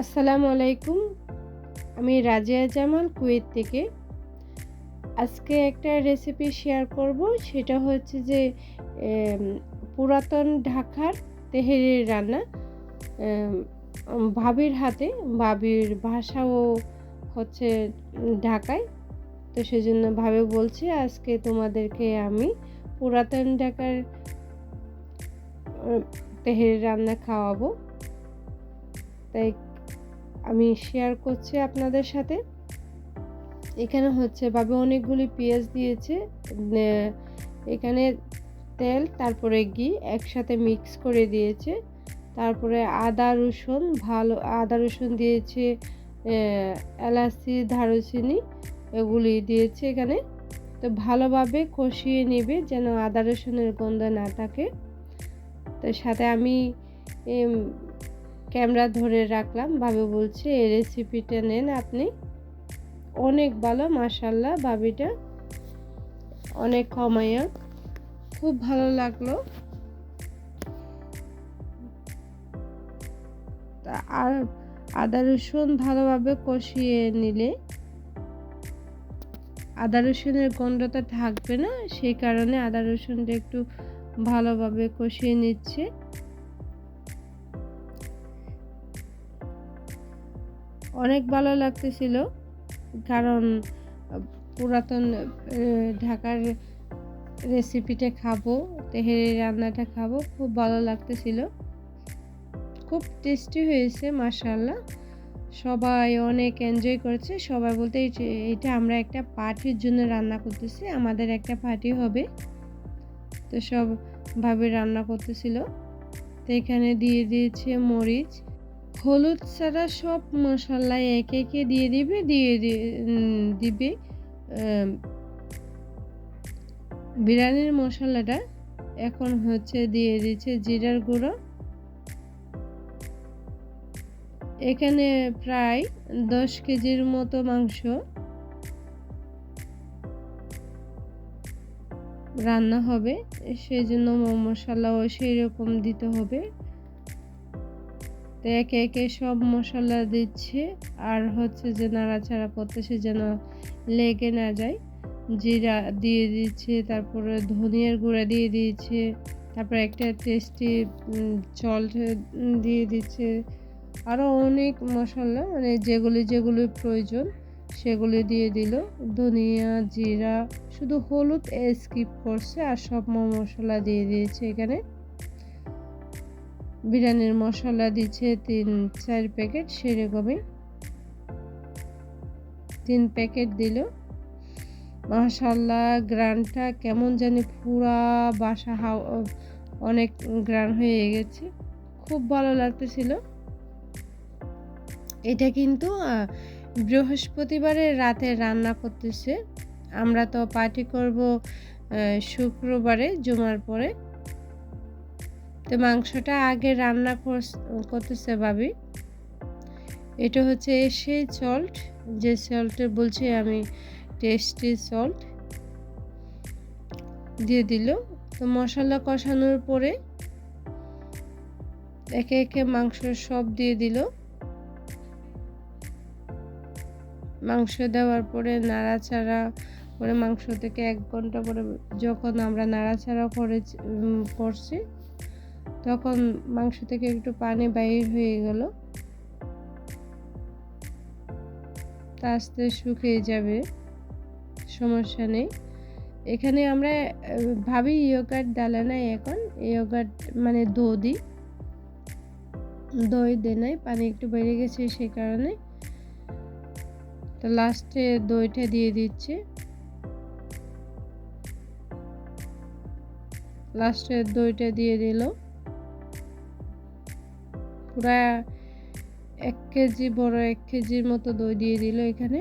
আসসালামু আলাইকুম। আমি রাজিয়া জামাল কুয়েত থেকে। আজকে একটা রেসিপি শেয়ার করব। সেটা হচ্ছে যে পুরাতন ঢাকার তেহেরির রান্না। ভাবির হাতে। ভাবির ভাষাও হচ্ছে ঢাকায়। তো সেজন্য ভাবে বলছি, আজকে তোমাদেরকে আমি পুরাতন ঢাকার তেহেরি রান্না খাওয়াবো। তাই আমি শেয়ার করছি আপনাদের সাথে। এখানে হচ্ছে ভাবে অনেকগুলি পেঁয়াজ দিয়েছে এখানে তেল, তারপরে ঘি একসাথে মিক্স করে দিয়েছে। তারপরে আদা, রসুন, ভালো, আদা, রসুন দিয়েছে এলাচি, দারুচিনি এগুলি দিয়েছে এখানে। তো ভালোভাবে কষিয়ে নেবে যেন আদা, রসুনের গন্ধ না থাকে। তো সাথে আমি ক্যামেরা ধরে রাখলাম। ভাবে বলছে, এই রেসিপিটা নেন আপনি। অনেক ভালো মাসাল্লাহ ভাবিটা অনেক কমাইয়া খুব ভালো লাগল। আর আদা রসুন ভালোভাবে কষিয়ে নিলে আদা রসুনের গন্ধটা থাকবে না, সেই কারণে আদা রসুনটা একটু ভালোভাবে কষিয়ে নিচ্ছে। অনেক ভালো লাগতেছিল। কারণ, পুরাতন ঢাকার রেসিপিটা খাব, তেহেরি রান্নাটা খাব, খুব ভালো লাগতেছিল। খুব টেস্টি হয়েছে মাশাল্লাহ সবাই অনেক এনজয় করেছে। সবাই বলতে এটা আমরা একটা পার্টির জন্য রান্না করতেছি, আমাদের একটা পার্টি হবে। তো সব ভাবে রান্না করতেছিল। তো এখানে দিয়ে দিয়েছে মরিচ। হলুদ ছাড়া সব মশলা একে একে দিয়ে দিবে দিয়ে দিবে বিরিয়ানির মশলাটা এখন হচ্ছে দিয়ে দিচ্ছে জিরার গুঁড়ো। এখানে প্রায় দশ কেজির মতো মাংস রান্না হবে সেই জন্য মশলাও সেই রকম দিতে হবে। তো একে একে সব মশলা দিচ্ছে। আর হচ্ছে যে নাড়াচাড়া করতেছে যেন লেগে না যায়। জিরা দিয়ে দিচ্ছে, তারপরে ধনিয়ার গুঁড়া দিয়ে দিয়েছে তারপর একটা টেস্টি জল দিয়ে দিচ্ছে। আরও অনেক মশলা মানে যেগুলি যেগুলি প্রয়োজন সেগুলি দিয়ে দিল। ধনিয়া, জিরা, শুধু হলুদ স্কিপ করছে আর সব মশলা দিয়ে দিয়েছে এখানে। বিরিয়ানির মশলা দিচ্ছে তিন, চার প্যাকেট সেরকমই তিন প্যাকেট দিল। মাশাল্লাহ গ্রানটা কেমন জানি পুরা বাসা হাও, অনেক গ্রান হয়ে গেছে। খুব ভালো লাগতেছিল। এটা কিন্তু বৃহস্পতিবারে রাতে রান্না করতেছে। আমরা তো পার্টি করব শুক্রবারে, জুমার পরে। তো মাংসটা আগে রান্না করতেছে ভাবি। এটা হচ্ছে সেই সল্ট যে সল্টে বলছি আমি টেস্টি সল্ট দিয়ে দিল। তো মশলা কষানোর পরে একে একে মাংস সব দিয়ে দিল। মাংস দেওয়ার পরে নাড়াচাড়া করে মাংস থেকে এক ঘণ্টা করে যখন আমরা নাড়াচাড়া করে করছি তখন মাংস থেকে একটু পানি বাইর হয়ে গেল। আস্তে শুকিয়ে যাবে, সমস্যা নেই। এখানে আমরা, ভাবি ইয়োগার্ট ডালে নাই এখন, ইয়োগার্ট মানে দই দিই। দই দে নাই, পানি একটু বেড়ে গেছে সেই কারণে। তো লাস্টে দইটা দিয়ে দিচ্ছে। লাস্টে দইটা দিয়ে দিল। পুরা এক কেজি, বড় এক কেজির মতো দই দিয়ে দিল এখানে।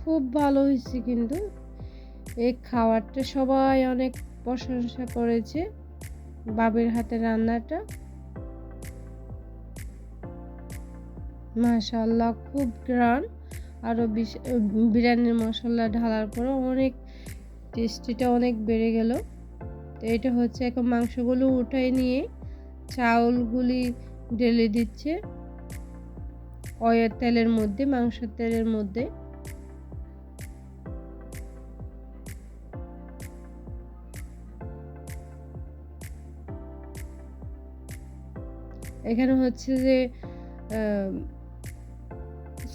খুব ভালো হয়েছে কিন্তু। এই খাবারটা সবাই অনেক প্রশংসা করেছে বাবের হাতে রান্নাটা। মাশাল্লাহ খুব গ্রান আরও বিরিয়ানির মশলা ঢালার পরে অনেক টেস্টিটা অনেক বেড়ে গেল। তো এটা হচ্ছে এখন মাংসগুলো উঠাই নিয়ে চাউলগুলি ঢেলে দিচ্ছে। অয়ের তেলের মধ্যে, মাংসের তেলের মধ্যে। এখানে হচ্ছে যে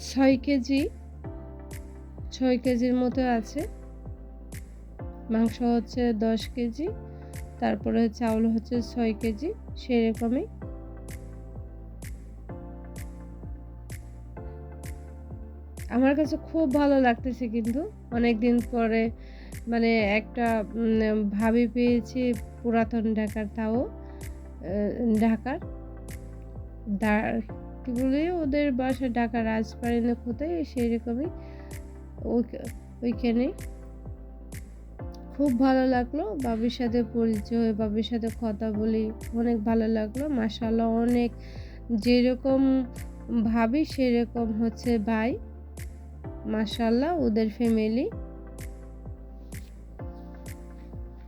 ছয় কেজি ছয় কেজির মতো আছে। মাংস হচ্ছে দশ কেজি, তারপরে চাউল হচ্ছে ছয় কেজি, সেরকমই। আমার কাছে খুব ভালো লাগতেছে কিন্তু। অনেক দিন পরে মানে একটা ভাবি পেয়েছি পুরাতন ঢাকার তাও ঢাকার। কি বলে ওদের বাসা ঢাকা রাজবাড়ি না কোথায় সেই রকমই ওইখানে। খুব ভালো লাগল। বাবির সাথে পরিচয়, বাবির সাথে কথা বলি অনেক ভালো লাগল। মাসাল্লাহ অনেক যেরকম ভাবি, সেরকম হচ্ছে ভাই। মাসাল্লাহ ওদের ফ্যামিলি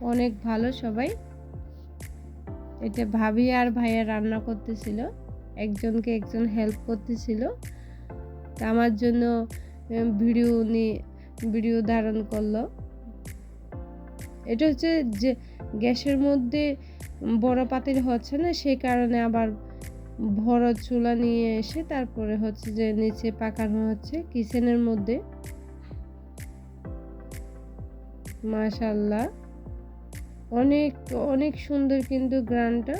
অনেক ভালো সবাই। এটা ভাবি আর ভাইয়া রান্না করতেছিল। একজনকে একজন হেল্প করতেছিল। আমার জন্য ভিডিও নিয়ে ভিডিও ধারণ করল। এটা হচ্ছে যে গ্যাসের মধ্যে বড় পাতিল হচ্ছে না, সেই কারণে আবার ভরা চুলা নিয়ে এসে তারপরে হচ্ছে যে নিচে পাকানো হচ্ছে কিচেনের মধ্যে। মাশাল্লাহ অনেক অনেক সুন্দর কিন্তু গ্রানটা।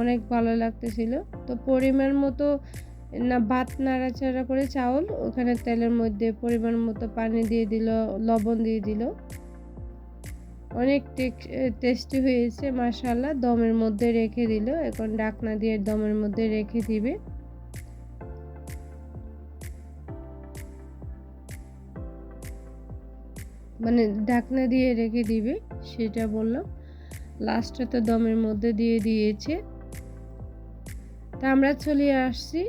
অনেক ভালো লাগতেছিল। তো পরিমাণ মতো না, ভাত নাড়াচাড়া করে চাউল, ওখানে তেলের মধ্যে পরিমাণ মতো পানি দিয়ে দিল, লবণ দিয়ে দিল। অনেক টেস্টি হয়েছে মাসাল্লাহ দমের মধ্যে রেখে দিল। এখন ডাকনা দিয়ে দমের মধ্যে রেখে দিবে। মানে ঢাকনা দিয়ে রেখে দিবে, সেটা বললাম। লাস্টে তো দমের মধ্যে দিয়ে দিয়েছে। তা আমরা চলে আসছি।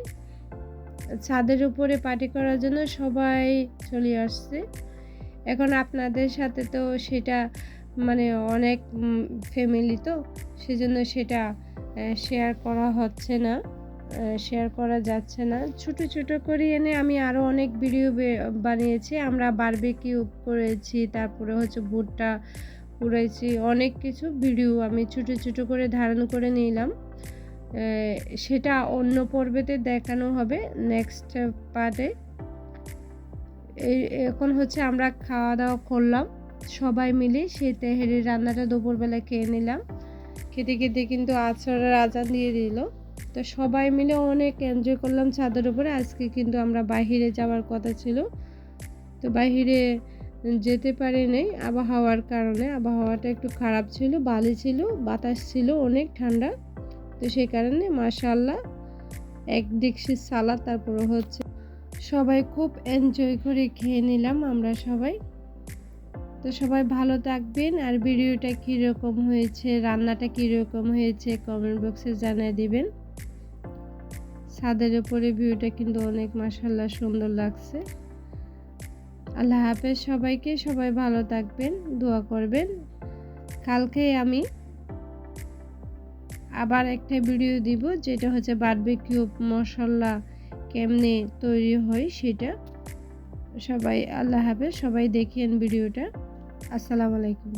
ছাদের উপরে পার্টি করার জন্য সবাই চলে আসছে। এখন আপনাদের সাথে তো সেটা মানে অনেক ফ্যামিলি তো, সেজন্য সেটা শেয়ার করা হচ্ছে না শেয়ার করা যাচ্ছে না। ছোট ছোট করে এনে আমি আরও অনেক ভিডিও বানিয়েছি। আমরা বারবিকিউ করেছি, তারপরে হচ্ছে ভুট্টা পুড়েছি অনেক কিছু ভিডিও আমি ছোট ছোট করে ধারণ করে নিলাম। সেটা অন্য পর্বেতে দেখানো হবে নেক্সট পার্টে। এখন হচ্ছে আমরা খাওয়া দাওয়া করলাম, সবাই মিলে সেই তেহেরির রান্নাটা দুপুরবেলা খেয়ে নিলাম। খেতে খেতে কিন্তু আছরের আজান দিয়ে দিল। তো সবাই মিলে অনেক এনজয় করলাম ছাদের উপরে, আজকে কিন্তু আমরা বাহিরে যাওয়ার কথা ছিল। তো বাহিরে যেতে পারি নেই আবহাওয়ার কারণে, আবহাওয়াটা একটু খারাপ ছিল, বালি ছিল, বাতাস ছিল, অনেক ঠান্ডা। তো সেই কারণে মাশাল্লাহ এক ডিক্সি সালাদ, তারপরে হচ্ছে সবাই খুব এনজয় করে খেয়ে নিলাম আমরা সবাই। তো সবাই ভালো থাকবেন, আর ভিডিওটা কীরকম হয়েছে, রান্নাটা কীরকম হয়েছে কমেন্ট বক্সে জানিয়ে দিবেন। ছাদের উপরে ভিউটা কিন্তু অনেক মাসাল্লাহ সুন্দর লাগছে। আল্লাহ হাফেজ সবাইকে, সবাই ভালো থাকবেন, দোয়া করবেন। কালকে আমি আবার একটা ভিডিও দিব, যেটা হচ্ছে কিউব মশলা কেমনে তৈরি হয় সেটা। সবাই, আল্লাহ হাফেজ, সবাই দেখেন ভিডিওটা আসসালামু আলাইকুম।